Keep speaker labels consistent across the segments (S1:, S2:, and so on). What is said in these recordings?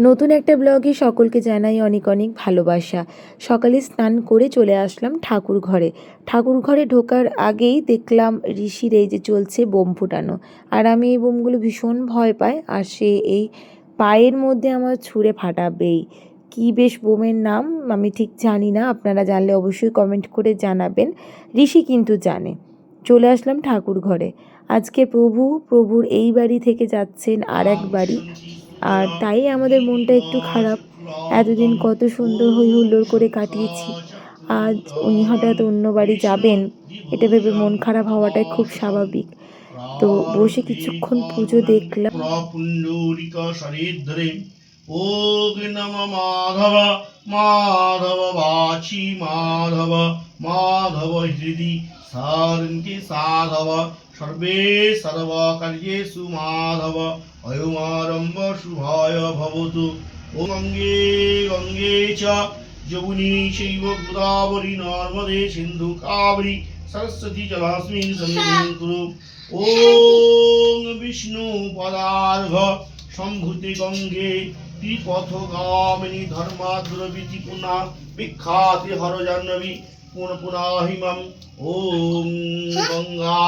S1: নতুন একটা ব্লগে সকলকে জানাই অনেক অনেক ভালোবাসা। সকালে স্নান করে চলে আসলাম ঠাকুর ঘরে। ঠাকুর ঘরে ঢোকার আগেই দেখলাম ঋষির এই যে চলছে বোম ফুটানো। আর আমি এই বোমগুলো ভীষণ ভয় পাই, আর সে এই পায়ের মধ্যে আমার ছুঁড়ে ফাটাবেই। কি বেশ বোমের নাম, আমি ঠিক জানি না, আপনারা জানলে অবশ্যই কমেন্ট করে জানাবেন। ঋষি কিন্তু জানে। চলে আসলাম ঠাকুর ঘরে। আজকে প্রভু, প্রভুর এই বাড়ি থেকে যাচ্ছেন আর এক বাড়ি। আর তাই আমাদের মনটা একটু খারাপ। এতদিন কত সুন্দর হই হুল্লোড় করে কাটিয়েছি। আজ উনি হঠাৎ অন্য বাড়ি যাবেন, এটা ভেবে মন খারাপ হওয়াটাই খুব স্বাভাবিক। তো বসে কিছুক্ষণ পুজো দেখলাম।
S2: মাধব মাধব বাচি মাধব মাধব হৃদি সাধব। সর্বে সর্বকার্যেষু মাধব, অয়মারম্ভ শুভায় ভবতু। ও গঙ্গে গঙ্গে চ। যমুনি চৈব গোদাবরী নর্মদে সিন্ধু কাবরী সরস্বতী জলাস্মিন সন্নিধিং কুরু। ওম বিষ্ণু পদার্ঘ। সম্ভূতে গঙ্গে ত্রিপথ ত্রিপথগামিনী ধর্মাদ্রবিতি পুনা। বিখ্যাতি হর জাহ্নবী পুন পুনাহিমম ওম গঙ্গা।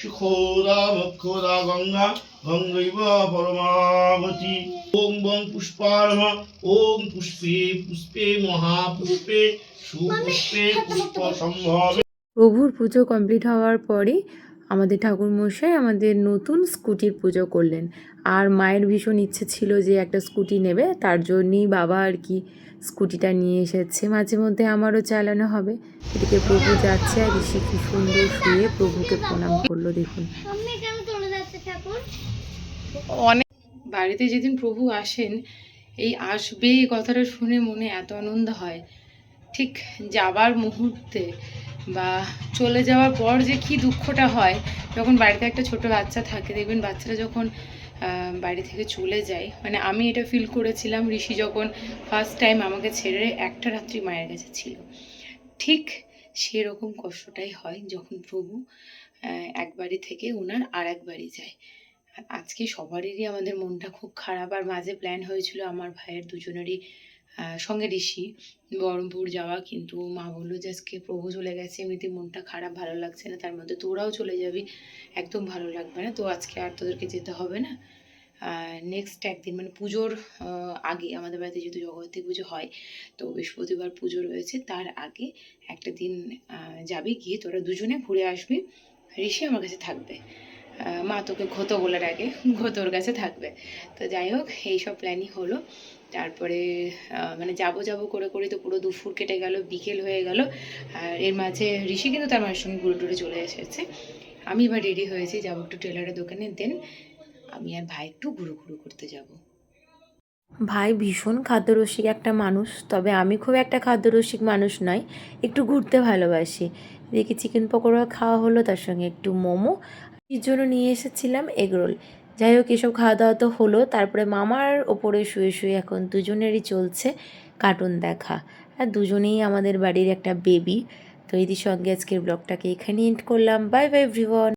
S2: সুখোদা মুখোদা গঙ্গা গঙ্গৈব পরমাবতী। ওম বং পুষ্পার্হ ওম পুষ্পে পুষ্পে মহাপুষ্পে, সুপুষ্পে পুষ্প সম্ভবে
S1: প্রভুর পুজো কমপ্লিট হওয়ার পরে আমাদের ঠাকুর মশাই আমাদের নতুন স্কুটির পুজো করলেন। আর মায়ের ভীষণ ইচ্ছে ছিল যে একটা স্কুটি নেবে তার জন্যই বাবা আর কি স্কুটিটা নিয়ে এসেছে। মাঝে মধ্যে আমারও চালানো হবে। এদিকে প্রভু যাচ্ছে আর ঋষি কি সুন্দর শুয়ে প্রভুকে প্রণাম করল দেখুন।
S3: অনেক বাড়িতে যেদিন প্রভু আসেন এই আসবে এই কথাটা শুনে মনে এত আনন্দ হয়। ঠিক যাবার মুহূর্তে বা চলে যাওয়ার পর যে কি দুঃখটা হয়, যখন বাড়িতে একটা ছোট বাচ্চা থাকে, দেখবেন বাচ্চারা যখন বাড়ি থেকে চলে যায় মানে আমি এটা ফিল করেছিলাম, ঋষি যখন ফার্স্ট টাইম আমাকে ছেড়ে একটা রাত্রি মায়ের কাছে ছিল। ঠিক সেরকম কষ্টটাই হয় যখন প্রভু এক বাড়ি থেকে ওনার আর এক বাড়ি যায়। আজকে সবারই আমাদের মনটা খুব খারাপ, আর মাঝে প্ল্যান হয়েছিল আমার ভাইয়ের দুজনেরই সঙ্গে ঋষি, বহরমপুর যাওয়া, কিন্তু মা বলল যে, আজকে প্রভু চলে গেছে এমনিতে মনটা খারাপ, ভালো লাগছে না, তার মধ্যে তোরাও চলে যাবি, একদম ভালো লাগবে না, তো আজকে আর তোদেরকে যেতে হবে না। নেক্সট একদিন মানে পুজোর আগে আমাদের বাড়িতে যেহেতু জগদ্ধাত্রী পুজো হয়, তো বৃহস্পতিবার পুজো রয়েছে, তার আগে একটা দিন যাবি, গিয়ে তোরা দুজনে ঘুরে আসবি ঋষি আমার কাছে থাকবে। মা তোকে ঘতো বলে ডাকে, ঘতোর কাছে থাকবে। তো যাই হোক, এইসব প্ল্যানই হলো। তারপরে মানে যাব যাব করে করে তো পুরো দুপুর কেটে গেল, বিকেল হয়ে গেল। আর এর মাঝে ঋষি কিন্তু তার মায়ের সঙ্গে ঘুরে টুরে চলে এসেছে। আমি এবার রেডি হয়েছি, যাব একটু টেলারের দোকানে। দেন আমি আর ভাই একটু ঘুরু ঘুরু করতে যাব।
S1: ভাই ভীষণ খাদ্যরসিক একটা মানুষ, তবে আমি খুব একটা খাদ্যরসিক মানুষ নয়, একটু ঘুরতে ভালোবাসি। দেখি চিকেন পকোড়া খাওয়া হলো, তার সঙ্গে একটু মোমো এর জন্য নিয়ে এসেছিলাম এগরোল। যাই হোক, এসব খাওয়া দাওয়া তো হলো। তারপরে মামার ওপরে শুয়ে শুয়ে এখন দুজনেরই চলছে কার্টুন দেখা। আর দুজনেই আমাদের বাড়ির একটা বেবি তো এদের সঙ্গে আজকের ব্লগটাকে এখানে এন্ড করলাম। Bye bye everyone